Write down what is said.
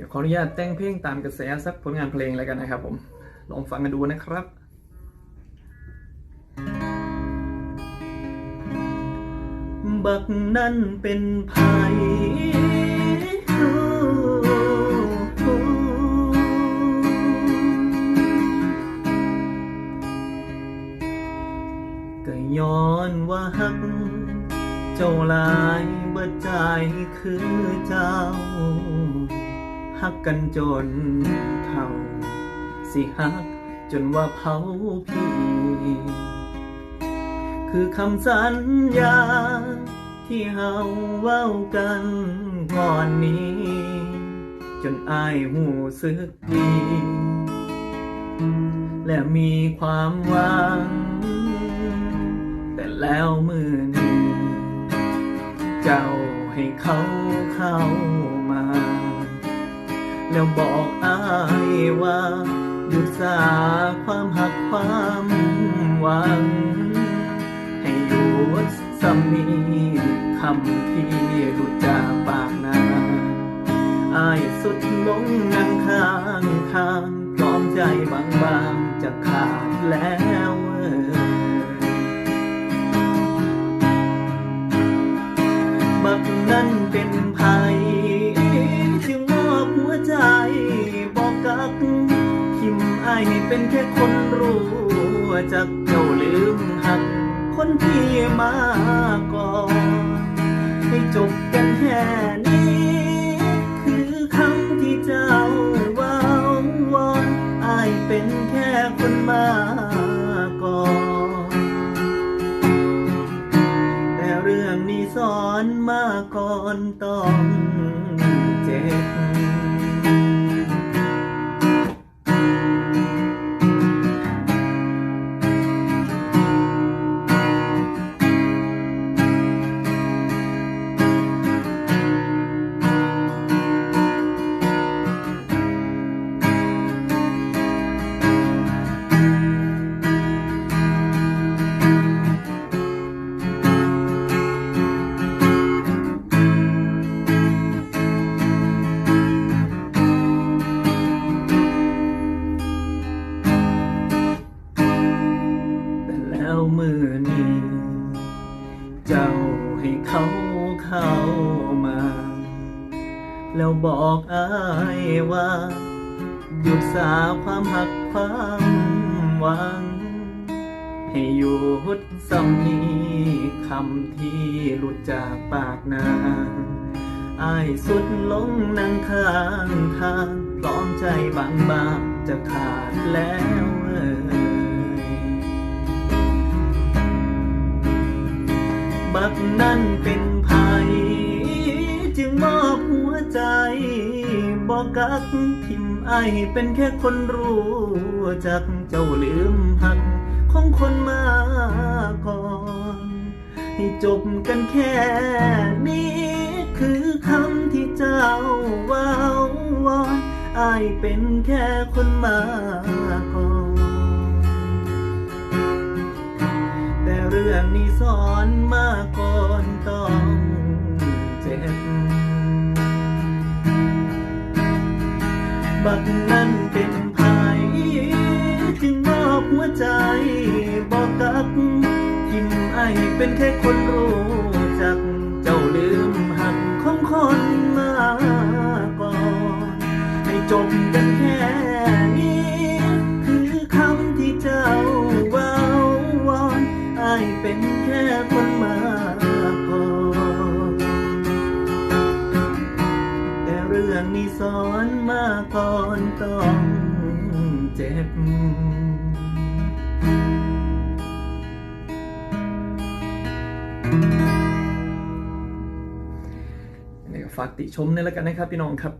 ดี๋ยวขออนุญาตแต่งเพลงตามกระแสสักผลงานเพลงแล้วกันนะครับผม ลองฟังกันดูนะครับบักนั่นเป็นไผ่ก็ย้อนว่าหัก เจ้าลายเบิดใจคือเจ้า หักกันจนเท่า สิหักจนว่าเผาพี่ คือคำสัญญา ที่เฮาเว้ากันก่อนนี้ จนอายหูสึกดี และมีความหวัง แต่แล้วมือนี้ เจ้าให้เขาเข้ามา แล้วบอกอายว่า หยุดสาความหักความหวัง ให้หยุดซ้ำนี้คำที่หลุดจากปากนาอายสุดลงนั่งข้างข้างพร้อมใจบางๆจะขาดแล้วเอ่ยายให้เป็นแค่คนรู้จากเจ้าลืมหัก คนที่มาก่อนให้จบกันแค่นี้ คือคำที่เจ้าว่าวอนอายเป็นแค่คนมาก่อนแต่เรื่องนี้สอนมาก่อนต้องเจ็บ ให้เขาเข้ามา แล้วบอกอายว่าหยุดสาความหักความหวัง ให้หยุดซ้ำนีคำที่หลุดจากปากนางอายสุดลงนั่งข้างทางพร้อมใจบางบางจะขาดแล้วเอ่ย กนั่นเป็นไผจึงมอบหัวใจ บอกกักทิมไอเป็นแค่คนรู้จักเจ้าลืมหักของคนมาก่อน ให้จบกันแค่นี้ คือคำที่เจ้าว่าวอนอายเป็นแค่คนมาก่อน แต่เรื่องนี้สอนมา เป็นแค่คนรู้จัก เจ้าลืมหักของคนมาก่อน ให้จบกันแค่นี้ คือคำที่เจ้าว่าวอนอายเป็นแค่คนมาก่อนแต่เรื่องนี้สอนมาก่อนต้องเจ็บ ฝากติชมนี่แล้วกันนะครับพี่น้องครับ